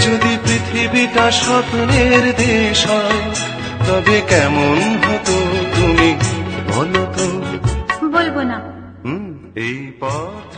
যদি পৃথিবীটা স্বপ্নের দেশ হয় তবে কেমন হতো তুমি? বলো তো। বলব না। হুম, এই পথ